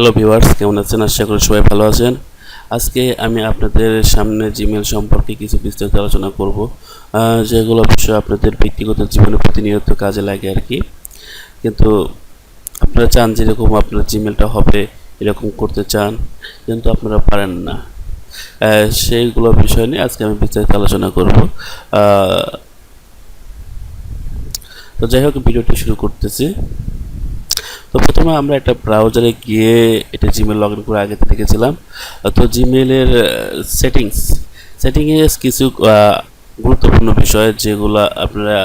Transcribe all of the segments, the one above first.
Hello viewers কেমন আছেন? আশা করি সবাই ভালো আছেন। আজকে আমি আপনাদের সামনে জিমেল সম্পর্কে কিছু বিস্তারিত আলোচনা করব যেগুলো অবশ্যই আপনাদের ব্যক্তিগত জীবনে প্রতিনিয়ত কাজে লাগে আর কি। কিন্তু আপনারা চান যেরকম আপনার জিমেলটা হবে, এরকম করতে চান, কিন্তু আপনারা পারেন না। সেইগুলো বিষয় নিয়ে আজকে আমি বিস্তারিত আলোচনা করব। তো যাই হোক, ভিডিওটি শুরু করতেছি। তো প্রথমে আমরা একটা ব্রাউজারে গিয়ে এটা জিমেল লগ ইন করে আগে থেকে রেখেছিলাম তো জিমেলের সেটিংস সেটিংয়ে কিছু গুরুত্বপূর্ণ বিষয় যেগুলো আপনারা,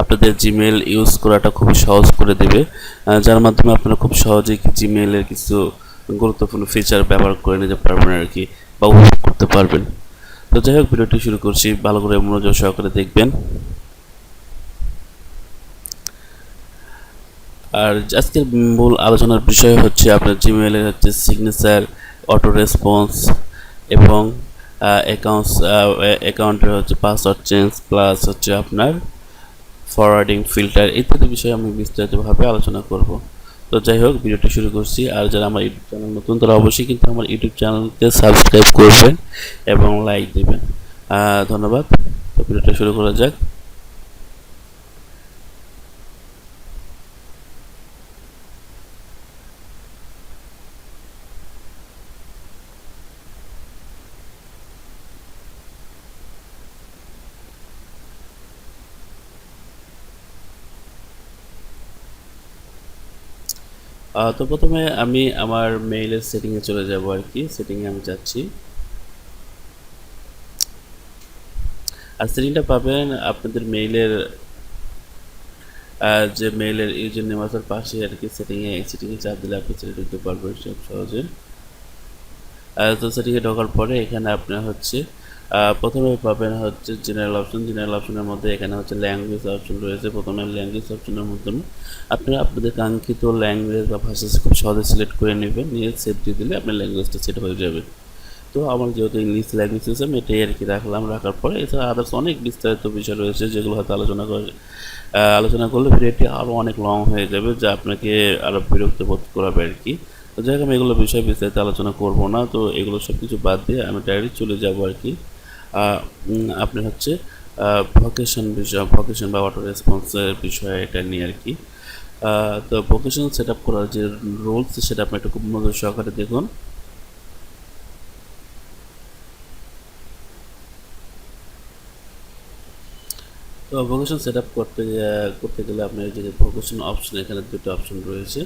আপনাদের জিমেল ইউজ করাটা খুবই সহজ করে দেবে। যার মাধ্যমে আপনারা খুব সহজেই জিমেলের কিছু গুরুত্বপূর্ণ ফিচার ব্যবহার করে নিতে পারবেন আর কি, বা উপভোগ করতে পারবেন। তো যাই হোক, ভিডিওটি শুরু করছি। ভালো করে মনোযোগ সহকারে দেখবেন। আর আজকের মূল আলোচনার বিষয় হচ্ছে আপনার জিমেলের হচ্ছে সিগনেচার অটো রেসপন্স এবং অ্যাকাউন্টস অ্যাকাউন্টের হচ্ছে পাসওয়ার্ড চেঞ্জ প্লাস হচ্ছে আপনার ফরওয়ার্ডিং ফিল্টার ইত্যাদি বিষয়ে আমি বিস্তারিতভাবে আলোচনা করব। তো যাই হোক, ভিডিওটি শুরু করছি। আর যারা আমার ইউটিউব চ্যানেল নতুন, তারা অবশ্যই কিন্তু আমার ইউটিউব চ্যানেলকে সাবস্ক্রাইব করবেন এবং লাইক দেবেন। ধন্যবাদ। তো ভিডিওটা শুরু করা যাক। তো প্রথমে আমি আমার মেইলের সেটিংয়ে চলে যাব আর কি। সেটিংয়ে আমি যাচ্ছি। আর সেটিংটা পাবেন আপনাদের মেইলের যে মেইলের ইউজার নেম আছে তার পাশে আর কি সেটিংয়ে সেটিংয়ে চাপ দিলে আপনি সেটা ঢুকতে পারবেন খুব সহজে। তো সেটিংয়ে ঢোকার পরে এখানে আপনার হচ্ছে প্রথমে পাবেন হচ্ছে জেনারেল অপশন জেনারেল অপশনের মধ্যে এখানে হচ্ছে ল্যাঙ্গুয়েজ অপশন রয়েছে। প্রথমে ল্যাঙ্গুয়েজ অপশনের মাধ্যমে আপনারা আপনাদের কাঙ্ক্ষিত ল্যাঙ্গুয়েজ বা ভাষা খুব সহজে সিলেক্ট করে নেবেন, নিয়ে সেভ দিয়ে দিলে আপনার ল্যাঙ্গুয়েজটা সেট হয়ে যাবে। তো আমার যেহেতু ইংলিশ ল্যাঙ্গুয়েজ সিস্টেম এটাই আর কি রাখলাম, রাখার পরে এছাড়া আদার্স অনেক বিস্তারিত বিষয় রয়েছে যেগুলো হয়তো আলোচনা করে আলোচনা করলে ভিডিওটি আরও অনেক লং হয়ে যাবে, যা আপনাকে আরও বিরক্ত বোধ করাবে আর কি তো যাই হোক, আমি এগুলো বিষয়ে বিস্তারিত আলোচনা করব না, তো এগুলো সব কিছু বাদ দিয়ে আমি ডাইরেক্ট চলে যাব আর কি আহ, উম, আপনি হচ্ছে ভকেশন বিষয় ভকেশন বা অটো রেসপন্সের বিষয় এটা নিয়ে আর কি। তো ভকেশন সেট আপ করার যে রুলস সেটা আপনি একটু খুব মনোযোগ সহকারে দেখুন। তো ভোকেশন সেট আপ করতে করতে গেলে আপনার যে ভোকেশন অপশন এখানে দুটো অপশন রয়েছে।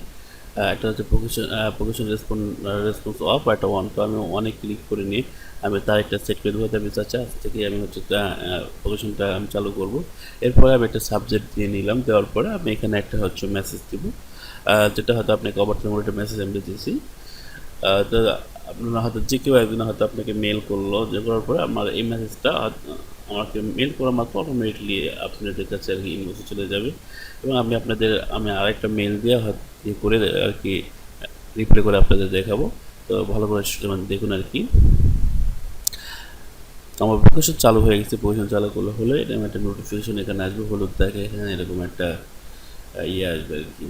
একটা হচ্ছে vacation vacation response response off আর একটা ওয়ান তো আমি অনেক ক্লিক করে নিয়ে আমি তার একটা সেট করে দেবো। আজ থেকে আমি হচ্ছে ভোকেশনটা আমি চালু করব। এরপরে আমি একটা সাবজেক্ট দিয়ে নিলাম। দেওয়ার পরে আমি এখানে একটা হচ্ছে মেসেজ দিব। যেটা হয়তো আপনাকে অবর্তমানে একটা মেসেজ আমি দিয়েছি। তো আপনারা হয়তো যে কেউ একজন হয়তো আপনাকে মেল করল। যে করার পরে আমার এই মেসেজটা আমাকে মেল করা মাত্র অটোমেটিকলি আপনাদের কাছে আর কি ইনবক্সে চলে যাবে। এবং আমি আপনাদের, আমি আরেকটা মেল হয়তো ইয়ে করে আর কি রিপ্লাই করে আপনাদের দেখাবো। তো ভালো করে মানে দেখুন আর কি। আমার প্রকাশন চালু হয়ে গেছে প্রকাশন চালু করলে হলে এরকম একটা নোটিফিকেশন এখানে আসবে, হলুদ দেখে এখানে এরকম একটা ইয়ে আসবে আর কি।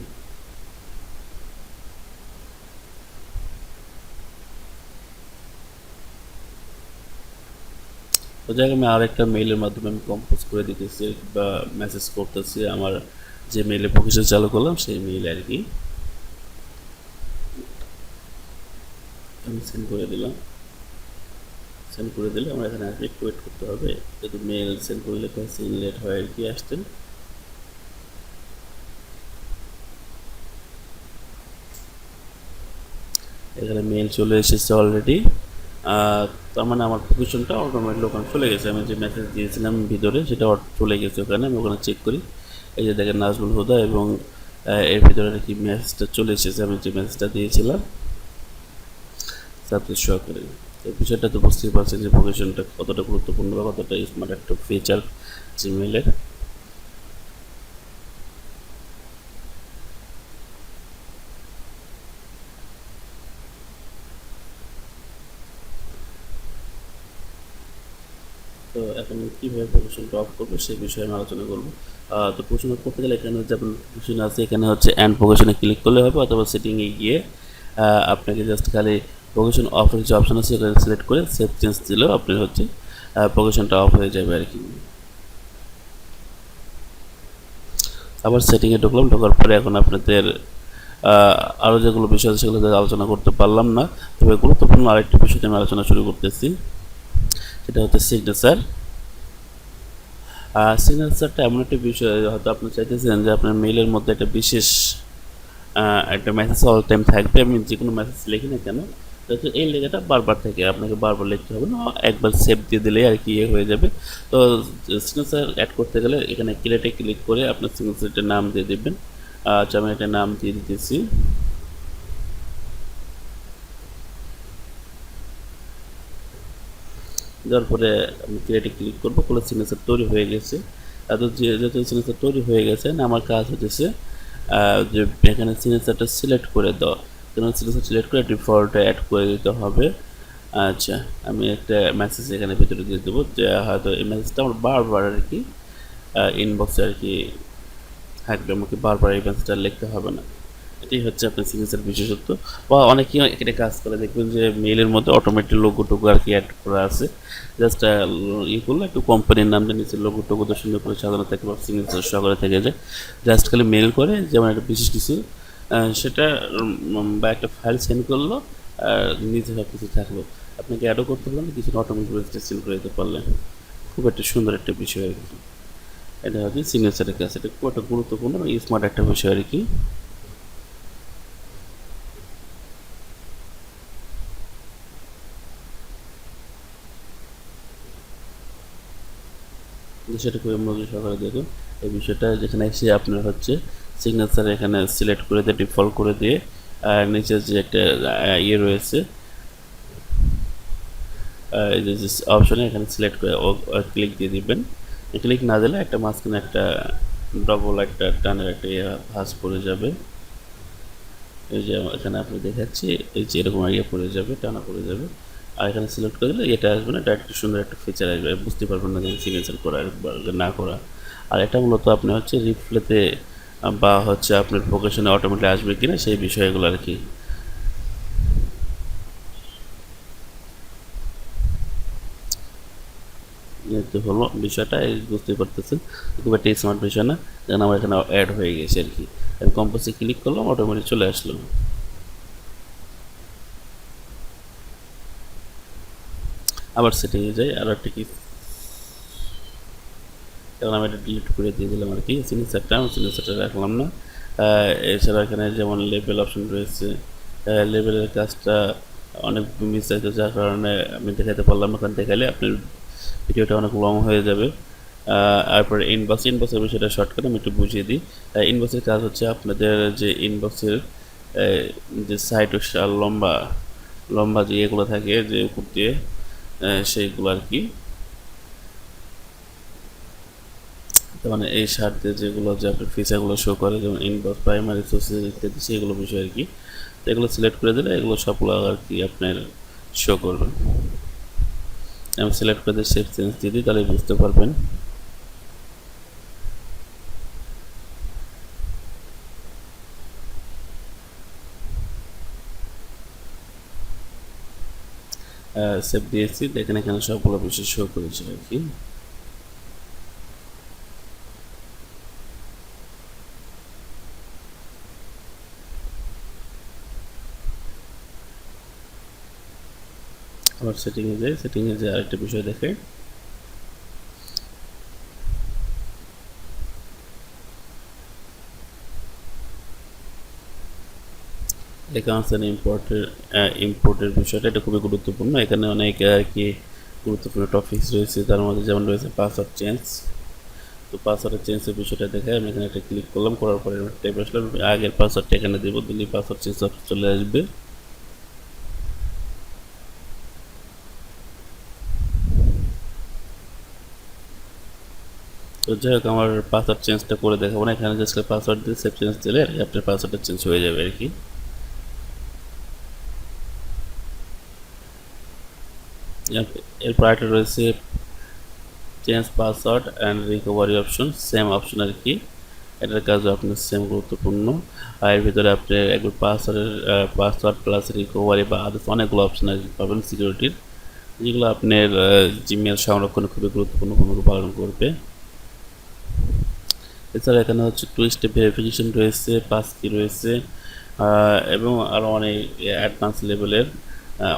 তো আমি আরেকটা মেইলের মাধ্যমে আমি কম্পোজ করে দিতেছি বা মেসেজ করতেছি। আমার যে মেইলে প্রফেশন চালু করলাম, সেই মেইল আর কি আমি সেন্ড করে দিলাম। সেন্ড করে দিলে আমার এখানে আসবে একটু ওয়েট করতে হবে। যদি মেইল সেন্ড করলে লেট হয় আর কি আসতেন এখানে মেইল চলে এসেছে অলরেডি তার মানে আমার প্রফেশনটা অটোমেটিক ওখানে চলে গেছে। আমি যে মেসেজ দিয়েছিলাম ভিতরে, সেটা চলে গেছে ওখানে। আমি ওখানে চেক করি। এই যে দেখেন নাজমুল হুদা এবং এর ভিতরে নাকি মেসেজটা চলে এসেছে। আমি যে মেসেজটা দিয়েছিলাম সাবজেক্ট সহকারে এই বিষয়টা তো বুঝতেই পারছেন যে প্রফেশনটা কতটা গুরুত্বপূর্ণ বা কতটা স্মার্ট একটা ফিচার জিমেলের তো এখন কীভাবে প্রফেশনটা অফ করব সেই বিষয়ে আমি আলোচনা করব। তো প্রশ্ন করতে গেলে এখানে যেমন প্রফেশন আছে, এখানে হচ্ছে অ্যান্ড প্রফেশনে ক্লিক করলে হবে অথবা সেটিংয়ে গিয়ে আপনাকে জাস্ট খালি প্রোকেশন অফ যে অপশন আছে সেটা সিলেক্ট করে সেভ চেঞ্জ দিলেও আপনার হচ্ছে প্রোকেশনটা অফ হয়ে যাবে আর কি আবার সেটিংয়ে ঢুকলাম, ঢোকার পরে এখন আপনাদের আরও যেগুলো বিষয় আছে সেগুলো আলোচনা করতে পারলাম না। তবে গুরুত্বপূর্ণ আরেকটি বিষয় আমি আলোচনা শুরু করতেছি। সেটা হচ্ছে সিগনেচার সিগনেচারটা এমন একটা বিষয়, হয়তো আপনি চাইতেছেন যে আপনার মেইলের মধ্যে একটা বিশেষ একটা মেসেজ অল টাইম থাকবে, আমি যে কোনো মেসেজ লিখি না কেন, তো এই লেখাটা বারবার থেকে আপনাকে বারবার লিখতে হবে, না একবার সেভ দিয়ে দিলেই আর কি ইয়ে হয়ে যাবে। তো সিগনেচার অ্যাড করতে গেলে এখানে ক্রিয়েটে ক্লিক করে আপনার সিগনেচারটার নাম দিয়ে দেবেন। আচ্ছা আমি একটা নাম দিয়ে দিতেছি। দেওয়ার পরে আমি ক্রিয়েটে ক্লিক করব, কোনো সিগনেচার তৈরি হয়ে গেছে। যে- যেহেতু সিগনেচার তৈরি হয়ে গেছে, না, আমার কাজ হচ্ছে যে এখানে সিগনেচারটা সিলেক্ট করে দাও। কারণ সিগনেচার সিলেক্ট করে ডিফল্টে অ্যাড করে দিতে হবে। আচ্ছা আমি একটা মেসেজ এখানে ভিতরে দিয়ে দেবো, যে হয়তো এই মেসেজটা আমার বারবার আর কি ইনবক্সে আর কি থাকবে আমাকে বারবার এই মেসেজটা লিখতে হবে না। এটাই হচ্ছে আপনার সিগনেচার বিশেষত্ব। বা অনেকেই এটা কাজ করে, দেখবেন যে মেইলের মধ্যে অটোমেটিক লোগো আর কি অ্যাড করা আছে। জাস্ট ই করলে একটু কোম্পানির নামটা নিচে লোগো তো সুন্দর করে সাজানো থাকে বা সিগনেচার সহকারে থেকে যায়। জাস্ট খালি মেল করে, যেমন একটা বিশেষ কিছু সেটা বা একটা ফাইল সেন্ড করল, আর নিচে সব কিছু থাকল। আপনাকে অ্যাডও করতে পারলেন কিছু অটোমেটিক রেজিস্ট্রেশন করে দিতে পারলেন। খুব একটা সুন্দর একটা বিষয় আর কি। এটা হচ্ছে সিগনেচারের কাছে এটা খুব একটা গুরুত্বপূর্ণ স্মার্ট একটা বিষয় আর কি। সেটা খুবই মনোযোগ সহকারে দেখুন। এই বিষয়টা যেখানে এসে আপনার হচ্ছে সিগনেচার এখানে সিলেক্ট করে দিয়ে ডিফল্ট করে দিয়ে নিচে যে একটা ইয়ে রয়েছে অপশনে এখানে সিলেক্ট করে ক্লিক দিয়ে দিবেন। ক্লিক না দিলে একটা মাঝখানে একটা ডবল একটা টানের একটা ইয়ে ভাঁজ পড়ে যাবে। এই যে এখানে আপনি দেখাচ্ছি, এই যে এরকম ইয়ে পড়ে যাবে, টানা পড়ে যাবে। আর এখানে সিলেক্ট করে দিলে এটা আসবে না, এটা সুন্দর একটা ফিচার আসবে, বুঝতে পারবেন না যে সিগনেচার করা না করা। আর এটা মূলত আপনি হচ্ছে রিপ্লেতে বা হচ্ছে আপনার প্রোকেশনে অটোমেটিক আসবে কিনা সেই বিষয়গুলো আর কি। তো হলো বিষয়টা বুঝতে পারতেছেন। খুব একটা স্মার্ট বিষয় না যেন আমার এখানে অ্যাড হয়ে গেছে আর কি। আমি কম্পোজে ক্লিক করলাম অটোমেটিক চলে আসলো। আবার সেটিংয়ে যাই, আর একটা কি এখন আমি এটা ডিলিট করে দিয়ে দিলাম আর কি সিগনেচারটা আমি সিগনেচারটা রাখলাম না। এছাড়া এখানে যেমন লেভেল অপশন রয়েছে লেভেলের কাজটা অনেক মিস আছে যার কারণে আমি দেখাতে পারলাম না। কারণ দেখালে আপনার ভিডিওটা অনেক লং হয়ে যাবে। তারপরে ইনবক্স ইনবক্সের বিষয়টা শর্ট করে আমি একটু বুঝিয়ে দিই। ইনবক্সের কাজ হচ্ছে আপনাদের যে ইনবক্সের যে সাইড লম্বা লম্বা যে ইয়েগুলো থাকে, যে উপর দিয়ে সেইগুলো আর কি। মানে এই সারতে যেগুলো যে আপনার ফিচারগুলো শো করে, যেমন ইনবক্স প্রাইমারি সোর্সেস ইত্যাদি সেগুলো বিষয় আর কি। এগুলো সিলেক্ট করে দিলে এগুলো সবগুলো আর কি আপনার শো করবে। আমি সিলেক্ট করে দিয়ে সেভ চেঞ্জ দিয়ে দিই তাহলে বুঝতে পারবেন। সেভ দিয়েছি, দেখেন এখানে সবগুলো বিষয় শো করেছে আর কি। আবার সেটিংয়ে যাই সেটিংয়ে যে আরেকটা বিষয় দেখে। এখানে ইম্পোর্টের ইম্পোর্টের বিষয়টা, এটা খুবই গুরুত্বপূর্ণ। এখানে অনেক আর কি গুরুত্বপূর্ণ টপিকস রয়েছে। তার মধ্যে যেমন রয়েছে পাসওয়ার্ড চেঞ্জ তো পাসওয়ার্ডের চেঞ্জের বিষয়টা দেখে আমি এখানে একটা ক্লিক করলাম, করার পরে টাইপ আসলাম। আগের পাসওয়ার্ডটা এখানে দেবো। দিলে পাসওয়ার্ড চেঞ্জ চলে আসবে। তো যাই হোক, আমার পাসওয়ার্ড চেঞ্জটা করে দেখাবো না। এখানে জাস্ট পাসওয়ার্ড দিয়ে সেভ চেঞ্জ দিলে আপনার পাসওয়ার্ডটা চেঞ্জ হয়ে যাবে আর কি। এরপর একটা রয়েছে change password and recovery option same option আর কি। এটার কাজও আপনার সেম গুরুত্বপূর্ণ। আর এর ভিতরে আপনি একবার পাসওয়ার্ডের পাসওয়ার্ড প্লাস রিকভারি বা আদার্স অনেকগুলো অপশন পাবেন সিকিউরিটির যেগুলো আপনার জিমেল সংরক্ষণে খুবই গুরুত্বপূর্ণ ভূমিকা পালন করবে। এছাড়া এখানে হচ্ছে টু স্টেপ ভেরিফিকেশন রয়েছে পাস কি রয়েছে এবং আরও অনেক অ্যাডভান্স লেভেলের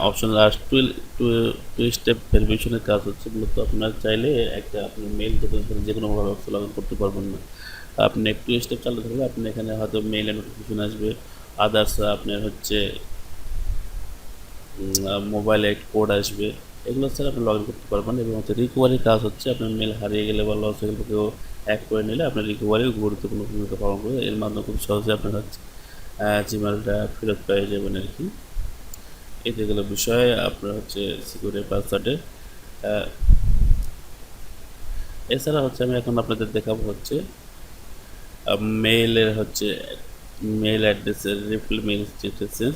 অপশন আর টু টু স্টেপ ভেরিফিকেশনের কাজ হচ্ছে মূলত আপনার চাইলে একটা আপনি মেল যে কোনোভাবে লগ ইন করতে পারবেন না। আপনি টু স্টেপ চালু থাকলে আপনি এখানে হয়তো মেইলে নোটিফিকেশন আসবে। আদার্স আপনার হচ্ছে মোবাইলে কোড আসবে। এগুলো ছাড়া আপনি লগ ইন করতে পারবেন এবং হচ্ছে রিকভারির কাজ হচ্ছে, আপনার মেল হারিয়ে গেলে বা লস হয়ে গেলে কেউ হ্যাক করে নিলে আপনার রিকভারি গুরুত্বপূর্ণ ভূমিকা পালন করে এর মাধ্যমে খুব সহজে আপনার হচ্ছে জিমেলটা ফেরত পেয়ে যাবেন আর কি। যেগুলো বিষয়, আপনার হচ্ছে সিকিউরিটি পাসওয়ার্ডে এছাড়া হচ্ছে আমি এখন আপনাদের দেখাবো হচ্ছে মেইলের হচ্ছে মেইল অ্যাড্রেসের রিপ্লে মেইল স্টেটাসেস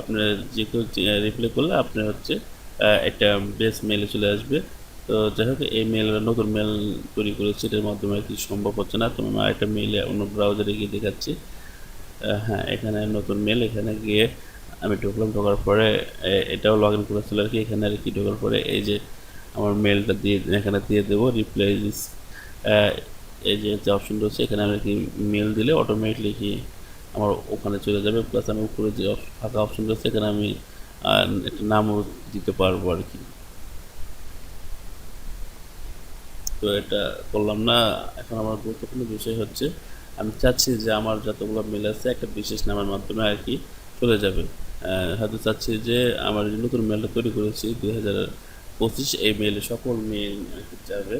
আপনার যে কেউ রিপ্লে করলে আপনার হচ্ছে একটা বেস মেইলে চলে আসবে। তো যাই হোক, এই মেল নতুন মেল তৈরি করেছি এটার মাধ্যমে আর কি সম্ভব হচ্ছে না। তো আমি আরেকটা মেইলে অন্য ব্রাউজারে গিয়ে দেখাচ্ছি। হ্যাঁ এখানে নতুন মেল এখানে গিয়ে আমি ঢুকলাম, ঢোকার পরে এটাও লগ ইন করেছিল আর কি, এখানে আর কি ঢোকার পরে এই যে আমার মেলটা দিয়ে, এখানে দিয়ে দেবো রিপ্লাই এই যে যে অপশন রয়েছে, এখানে আমি কি মেল দিলে অটোমেটিকলি কি আমার ওখানে চলে যাবে প্লাস আমি উপরে যে ফাঁকা অপশন রয়েছে, এখানে আমি একটা নামও দিতে পারব আর কি। তো এটা করলাম না, এখন আমার গুরুত্বপূর্ণ বিষয় হচ্ছে, আমি চাচ্ছি যে আমার যতগুলো মেল আছে, একটা বিশেষ নামের মাধ্যমে আর কি চলে যাবে। হয়তো চাচ্ছি যে আমার যে নতুন মেলটা তৈরি করেছি, দুই হাজার পঁচিশ এই মেলে সকল কি যাবে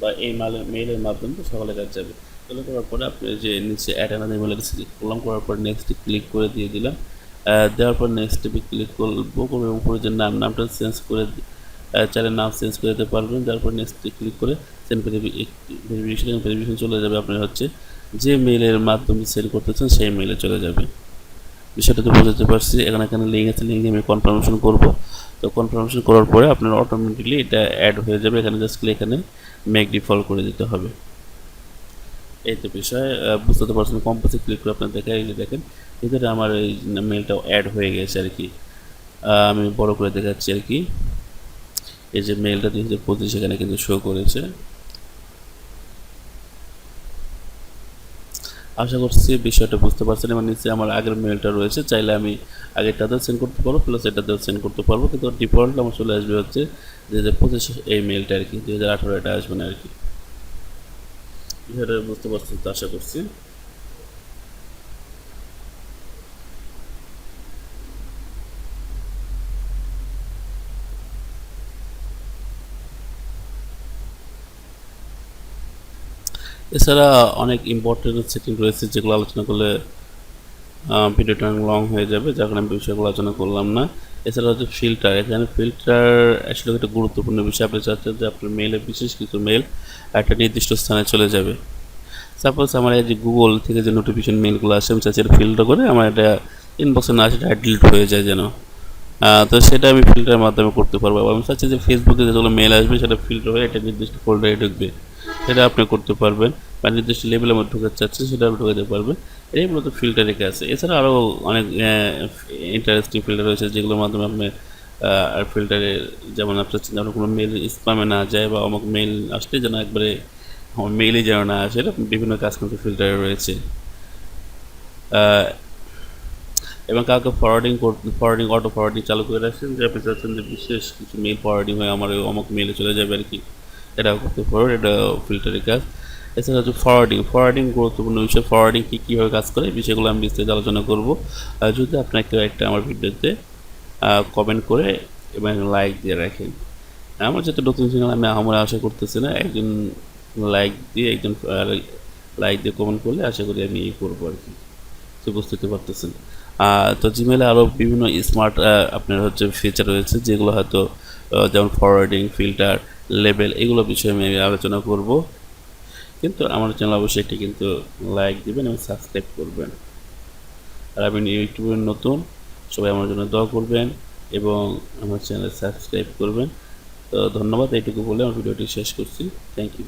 বা এই মালে মেইলের মাধ্যমে সকলের কাছে যাবে। তাহলে করার পরে আপনি যে নিচে অ্যাড আনাদের মেলে ক্লিক করলাম করার পর নেক্সট ক্লিক করে দিয়ে দিলাম। দেওয়ার পর নেক্সট টিপে ক্লিক করব করব উপরে যে নাম, নামটা চেঞ্জ করে চাইলে নাম চেঞ্জ করে দিতে পারবেন। তারপর নেক্সট ক্লিক করে সেন্ড ভেরিফিকেশন ভেরিফিকেশন চলে যাবে আপনার হচ্ছে। যে মেইলের মাধ্যমে সেন্ড করতেছেন সেই মেলে চলে যাবে। বিষয়টা তো বুঝতে পারছি। এখানে এখানে লিঙ্ক আছে লিঙ্কে আমি কনফার্মেশন করব। তো কনফার্মেশন করার পরে আপনার অটোমেটিকলি এটা অ্যাড হয়ে যাবে। এখানে জাস্ট এখানে মেক ডিফল্ট করে দিতে হবে। এই তো বিষয় বুঝতে পারছেন কম্পাসে ক্লিক করে আপনার দেখে, এই যে দেখেন, ভিতরে আমার এই মেলটাও অ্যাড হয়ে গেছে আর কি। আমি বড় করে দেখাচ্ছি আর কি। এই যে মেলটা দুই হাজার পঁচিশ এখানে কিন্তু শো করেছে। আশা করছি বিষয়টা বুঝতে পারছেন এবং নিচে আমার আগের মেলটা রয়েছে, চাইলে আমি আগেরটাতেও সেন্ড করতে পারব প্লাস এটাতেও সেন্ড করতে পারব। কিন্তু ডিফল্ট আমার চলে আসবে হচ্ছে দু হাজার পঁচিশ এই মেলটা আর কি দু হাজার আঠারো এটা আসবে না আর কি। বিষয়টা বুঝতে পারছেন তো আশা করছি। এছাড়া অনেক ইম্পর্টেন্ট সেটিং রয়েছে যেগুলো আলোচনা করলে ভিডিওটা অনেক লং হয়ে যাবে, যার কারণে আমি বিষয়গুলো আলোচনা করলাম না। এছাড়া হচ্ছে ফিল্টার এখানে ফিল্টার আসলে একটা গুরুত্বপূর্ণ বিষয়। আপনি চাচ্ছেন যে আপনার মেলে বিশেষ কিছু মেল একটা নির্দিষ্ট স্থানে চলে যাবে। সাপোজ আমার এই যে গুগল থেকে যে নোটিফিকেশন মেলগুলো আসে, আমি চাচ্ছি এটা ফিল্টার করে আমার এটা ইনবক্সে না আসে, এটা ডিলিট হয়ে যায় যেন। তো সেটা আমি ফিল্টারের মাধ্যমে করতে পারব। আমি চাচ্ছি যে ফেসবুকে যেগুলো মেল আসবে, সেটা ফিল্টার হয়ে একটা নির্দিষ্ট ফোল্ডারে ঢুকবে। সেটা আপনি করতে পারবেন। বা নির্দিষ্ট লেভেলের মধ্যে ঢুকাতে চাচ্ছেন, সেটা আপনি ঢুকাতে পারবেন। এটাই মূলত ফিল্টার রেখে আছে এছাড়া আরও অনেক ইন্টারেস্টিং ফিল্টার রয়েছে, যেগুলোর মাধ্যমে আপনি আর ফিল্টারে যেমন আপনার চিন্তা কোনো মেল স্প্যামে না যায় বা অমুক মেল আসলে যেন একবারে আমার যেন না আসে, এরকম বিভিন্ন কাজ কিন্তু ফিল্টারে রয়েছে। এবং কাউকে ফরওয়ার্ডিং ফরওয়ার্ডিং অটো ফরওয়ার্ডিং চালু করে রাখছেন, যে আপনি চাচ্ছেন যে বিশেষ কিছু মেল ফরওয়ার্ডিং হয়ে আমার অমুক মেলে চলে যাবে আর কি। এটাও করতে পারো, এটা ফিল্টারের কাজ। এছাড়া হচ্ছে ফরওয়ার্ডিং ফরওয়ার্ডিং গুরুত্বপূর্ণ বিষয়। ফরওয়ার্ডিং কী কীভাবে কাজ করে বিষয়গুলো আমি বিস্তারিত আলোচনা করব। যদি আপনাকে একটা আমার ভিডিওতে কমেন্ট করে এবং লাইক দিয়ে রাখেন। আমার যেহেতু নতুন চ্যানেল আমি আমরা আশা করতেছি না, একজন লাইক দিয়ে একজন লাইক দিয়ে কমেন্ট করলে আশা করি আমি এই করব আর কি। তো বুঝতে পারতেছেন। তো জিমেলে আরও বিভিন্ন স্মার্ট আপনার হচ্ছে ফিচার রয়েছে, যেগুলো হয়তো যেমন ফরওয়ার্ডিং ফিল্টার লেভেল এগুলো বিষয়ে আমি আলোচনা করব। কিন্তু আমার চ্যানেল অবশ্যই একটি কিন্তু লাইক দিবেন এবং সাবস্ক্রাইব করবেন। আর আমি ইউটিউবে নতুন, সবাই আমার জন্য দোয়া করবেন এবং আমার চ্যানেল সাবস্ক্রাইব করবেন। তো ধন্যবাদ, এইটুকু বলে আমার ভিডিওটি শেষ করছি। Thank you